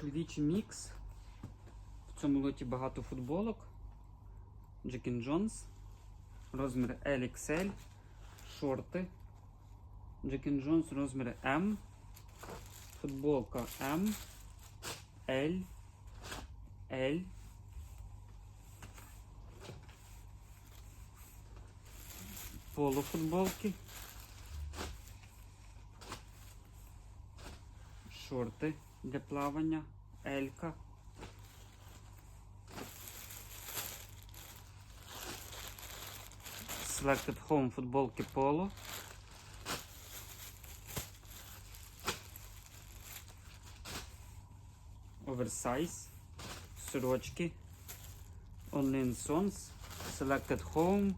Чоловічий мікс. В цьому лоті багато футболок. Джекін Джонс. Розмір LXL. Шорти. Джекін Джонс розмір М. Футболка М. L. L. Полуфутболки. Шорти для плавання. Елька. Selected Home футболки Поло. Оверсайз. Сорочки. Online Sons. Selected Home.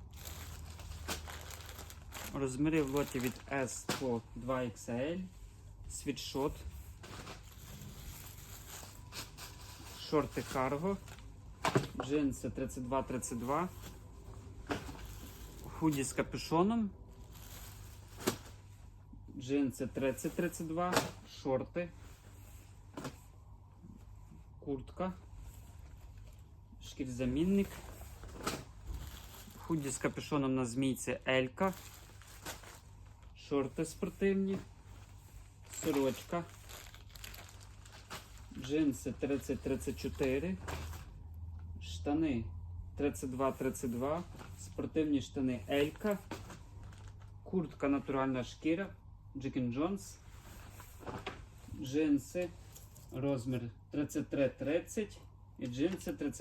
Розміри в лоті від S по 2XL. Світшот. Шорти карго. Джинси 32-32. Худі з капюшоном. Джинси 30-32. Шорти. Куртка. Шкірзамінник. Худі з капюшоном на змійці Елька. Шорти спортивні. Сорочка. Джинси 30-34. Штани 32-32. Спортивні штани Елька. Куртка натуральна шкіра. Джекін Джонс. Джинси. Розмір 33-30. І джинси 30.